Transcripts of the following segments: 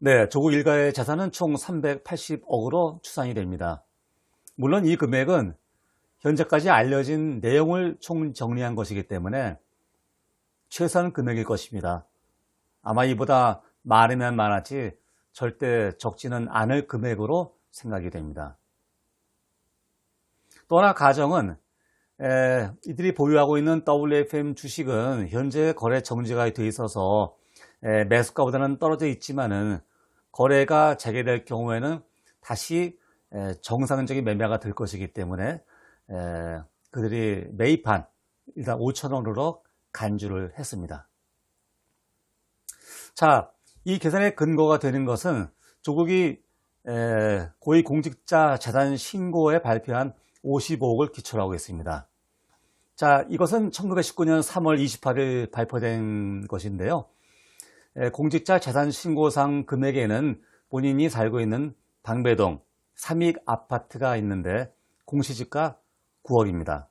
네, 조국 일가의 자산은 총 380억으로 추산이 됩니다. 물론 이 금액은 현재까지 알려진 내용을 총 정리한 것이기 때문에 최소한 금액일 것입니다. 아마 이보다 많으면 많았지 절대 적지는 않을 금액으로 생각이 됩니다. 또 하나 가정은 에, 이들이 보유하고 있는 WFM 주식은 현재 거래 정지가 돼 있어서 에, 매수가보다는 떨어져 있지만은 거래가 재개될 경우에는 다시 에, 정상적인 매매가 될 것이기 때문에 에, 그들이 매입한 일단 5천 원으로 간주를 했습니다. 자, 이 계산의 근거가 되는 것은 조국이 에, 고위공직자 재산 신고에 발표한 55억을 기초로 하고 있습니다. 자, 이것은 1919년 3월 28일 발표된 것인데요. 에, 공직자 재산 신고상 금액에는 본인이 살고 있는 방배동 삼익 아파트가 있는데 공시지가 9억입니다.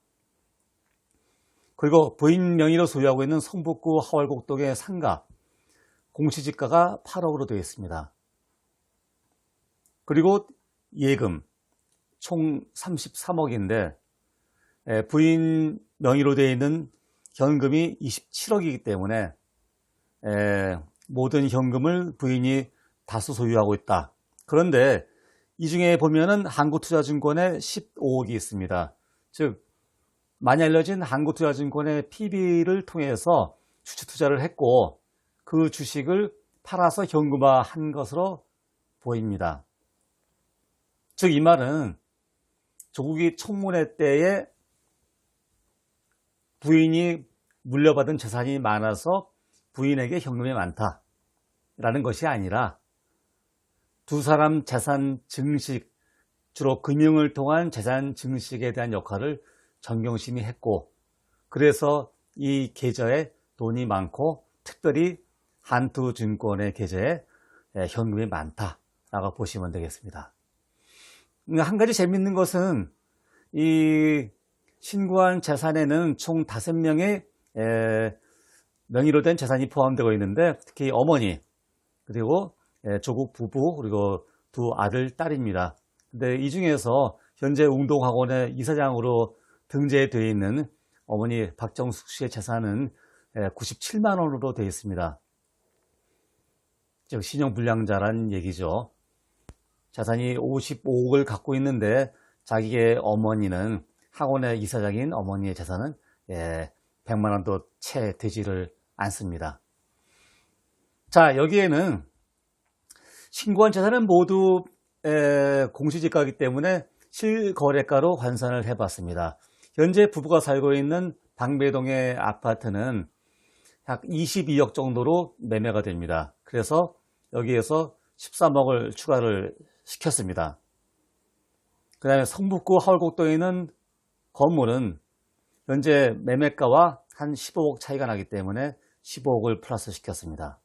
그리고 부인 명의로 소유하고 있는 성북구 하월곡동의 상가 공시지가가 8억으로 되어 있습니다. 그리고 예금 총 33억인데 부인 명의로 되어 있는 현금이 27억이기 때문에 모든 현금을 부인이 다수 소유하고 있다. 그런데 이 중에 보면은 한국투자증권에 15억이 있습니다. 즉 많이 알려진 한국투자증권의 PB를 통해서 주식 투자를 했고 그 주식을 팔아서 현금화한 것으로 보입니다. 즉 이 말은 조국이 청문회 때에 부인이 물려받은 재산이 많아서 부인에게 현금이 많다라는 것이 아니라 두 사람 재산 증식, 주로 금융을 통한 재산 증식에 대한 역할을 정경심이 했고 그래서 이 계좌에 돈이 많고 특별히 한투증권의 계좌에 현금이 많다라고 보시면 되겠습니다. 한 가지 재밌는 것은 이 신고한 재산에는 총 5명의 명의로 된 재산이 포함되어 있는데 특히 어머니 그리고 조국 부부 그리고 두 아들 딸입니다. 근데 이 중에서 현재 웅동학원의 이사장으로 등재되어 있는 어머니 박정숙 씨의 재산은 97만 원으로 되어 있습니다. 즉 신용불량자란 얘기죠. 재산이 55억을 갖고 있는데 자기의 어머니는 학원의 이사장인 어머니의 재산은 100만 원도 채 되지를 않습니다. 자 여기에는 신고한 재산은 모두 공시지가이기 때문에 실거래가로 환산을 해봤습니다. 현재 부부가 살고 있는 방배동의 아파트는 약 22억 정도로 매매가 됩니다. 그래서 여기에서 13억을 추가를 시켰습니다. 그 다음에 성북구 하월곡동에 있는 건물은 현재 매매가와 한 15억 차이가 나기 때문에 15억을 플러스 시켰습니다.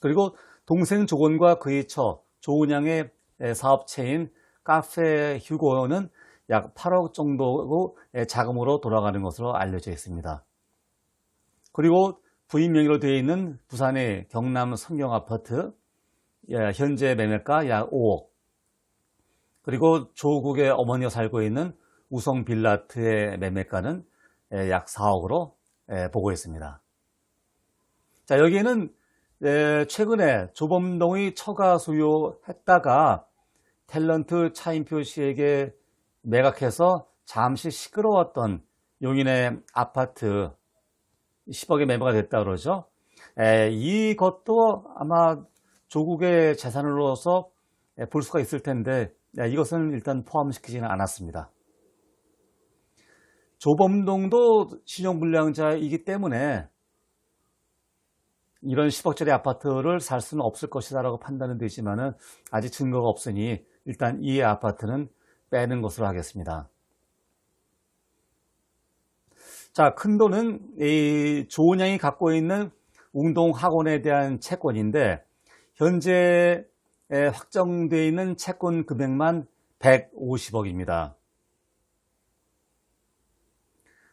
그리고 동생 조건과 그의 처 조은양의 사업체인 카페 휴고는 약 8억 정도 자금으로 돌아가는 것으로 알려져 있습니다. 그리고 부인 명의로 되어 있는 부산의 경남 성경 아파트 현재 매매가 약 5억 그리고 조국의 어머니가 살고 있는 우성 빌라트의 매매가는 약 4억으로 보고 있습니다. 자 여기에는 최근에 조범동의 처가 소유했다가 탤런트 차인표 씨에게 매각해서 잠시 시끄러웠던 용인의 아파트 10억에 매매가 됐다 그러죠. 이것도 아마 조국의 재산으로서 볼 수가 있을 텐데 이것은 일단 포함시키지는 않았습니다. 조범동도 신용불량자이기 때문에 이런 10억짜리 아파트를 살 수는 없을 것이다 라고 판단은 되지만 아직 증거가 없으니 일단 이 아파트는 빼는 것으로 하겠습니다. 자, 큰 돈은 이 조은양이 갖고 있는 운동학원에 대한 채권인데 현재 확정되어 있는 채권 금액만 150억입니다.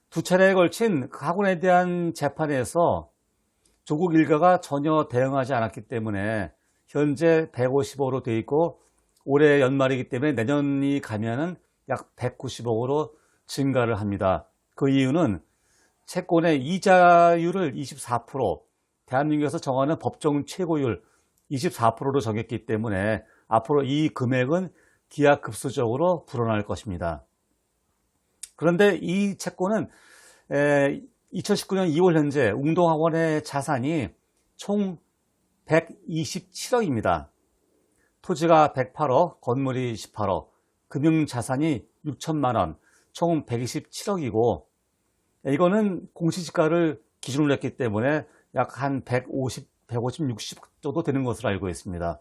두 차례에 걸친 그 학원에 대한 재판에서 조국 일가가 전혀 대응하지 않았기 때문에 현재 150억으로 되어 있고 올해 연말이기 때문에 내년이 가면은 약 190억으로 증가를 합니다. 그 이유는 채권의 이자율을 24% 대한민국에서 정하는 법정 최고율 24%로 정했기 때문에 앞으로 이 금액은 기하급수적으로 불어날 것입니다. 그런데 이 채권은 2019년 2월 현재 웅동학원의 자산이 총 127억입니다. 토지가 108억, 건물이 18억, 금융자산이 6천만 원, 총 127억이고 이거는 공시지가를 기준으로 했기 때문에 약 한 150, 150, 60 정도 되는 것으로 알고 있습니다.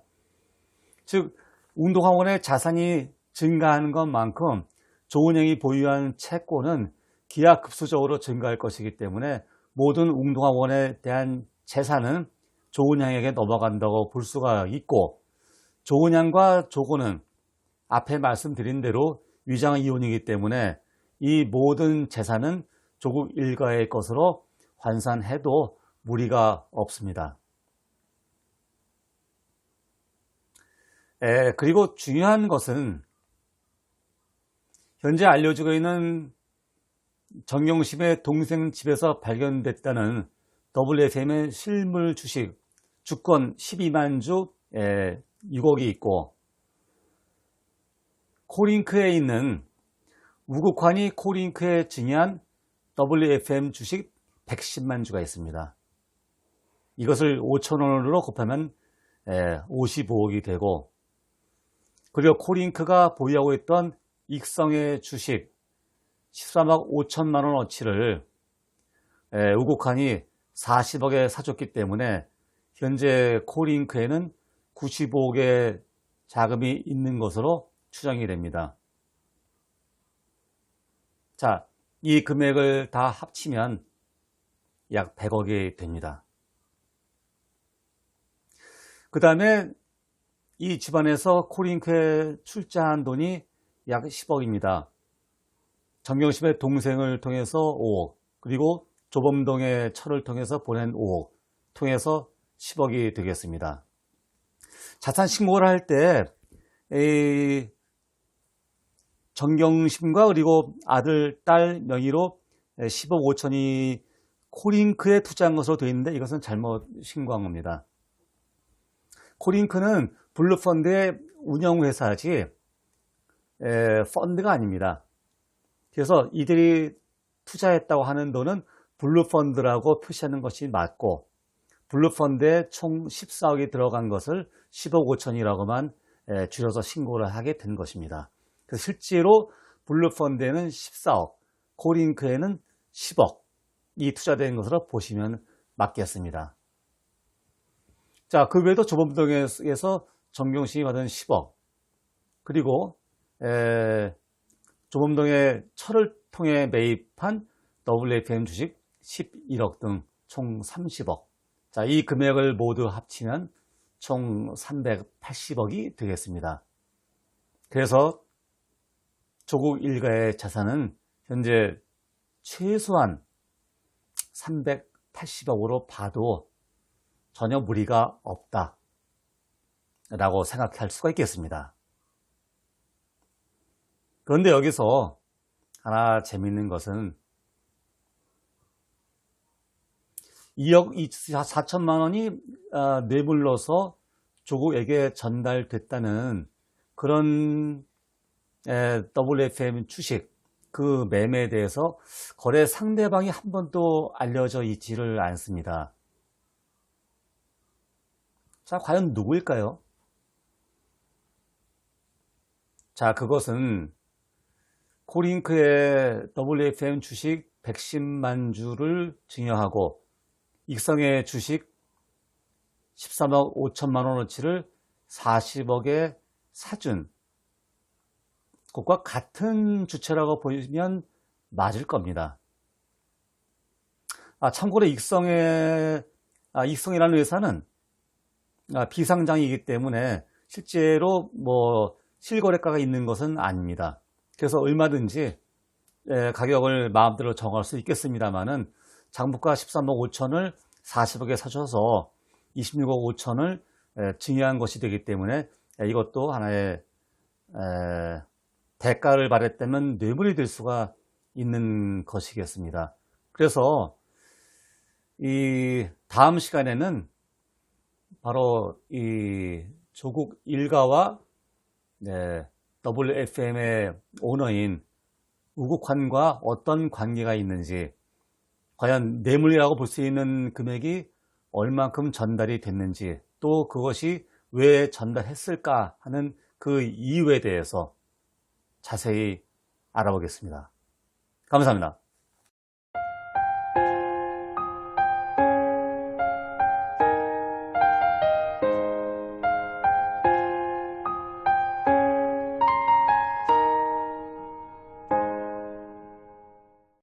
즉 운동학원의 자산이 증가하는 것만큼 조은행이 보유한 채권은 기하급수적으로 증가할 것이기 때문에 모든 운동학원에 대한 재산은 조은양에게 넘어간다고 볼 수가 있고 조은양과 조고는 앞에 말씀드린 대로 위장 이혼이기 때문에 이 모든 재산은 조국 일가의 것으로 환산해도 무리가 없습니다. 에, 그리고 중요한 것은 현재 알려지고 있는 정경심의 동생 집에서 발견됐다는 WFM의 실물 주식 주권 12만 주 6억이 있고 코링크에 있는 우국환이 코링크에 증여한 WFM 주식 110만 주가 있습니다. 이것을 5천원으로 곱하면 55억이 되고 그리고 코링크가 보유하고 있던 익성의 주식 13억 5천만 원 어치를 우국환이 40억에 사줬기 때문에 현재 코링크에는 95억의 자금이 있는 것으로 추정이 됩니다. 자, 이 금액을 다 합치면 약 100억이 됩니다. 그 다음에 이 집안에서 코링크에 출자한 돈이 약 10억입니다. 정경심의 동생을 통해서 5억, 그리고 조범동의 철을 통해서 보낸 5억, 통해서 10억이 되겠습니다. 자산 신고를 할 때 정경심과 그리고 아들, 딸 명의로 10억 5천이 코링크에 투자한 것으로 되어 있는데 이것은 잘못 신고한 겁니다. 코링크는 블루펀드의 운영회사지 펀드가 아닙니다. 그래서 이들이 투자했다고 하는 돈은 블루펀드라고 표시하는 것이 맞고 블루펀드에 총 14억이 들어간 것을 10억 5천이라고만 줄여서 신고를 하게 된 것입니다. 실제로 블루펀드에는 14억, 코링크에는 10억이 투자된 것으로 보시면 맞겠습니다. 자, 그 외에도 조범동에서 정경심이 받은 10억, 그리고 에, 조범동의 철을 통해 매입한 WFM 주식 11억 등 총 30억. 자, 이 금액을 모두 합치면 총 380억이 되겠습니다. 그래서 조국 일가의 자산은 현재 최소한 380억으로 봐도 전혀 무리가 없다. 라고 생각할 수가 있겠습니다. 그런데 여기서 하나 재밌는 것은 2억 4천만 원이 어, 뇌물로서 조국에게 전달됐다는 그런 WFM 주식 그 매매에 대해서 거래 상대방이 한 번도 알려져 있지를 않습니다. 자, 과연 누구일까요? 자, 그것은 코링크의 WFM 주식 110만 주를 증여하고 익성의 주식 13억 5천만 원어치를 40억에 사준 것과 같은 주체라고 보면 맞을 겁니다. 아, 참고로 익성의 아, 익성이라는 회사는 아, 비상장이기 때문에 실제로 뭐 실거래가가 있는 것은 아닙니다. 그래서 얼마든지 예, 가격을 마음대로 정할 수 있겠습니다만은 장부가 13억 5천을 40억에 사셔서 26억 5천을 예, 증여한 것이 되기 때문에 예, 이것도 하나의 에, 대가를 받았다면 뇌물이 될 수가 있는 것이겠습니다. 그래서 이 다음 시간에는 바로 이 조국 일가와 네, WFM의 오너인 우국환과 어떤 관계가 있는지 과연 뇌물이라고 볼 수 있는 금액이 얼만큼 전달이 됐는지 또 그것이 왜 전달했을까 하는 그 이유에 대해서 자세히 알아보겠습니다. 감사합니다.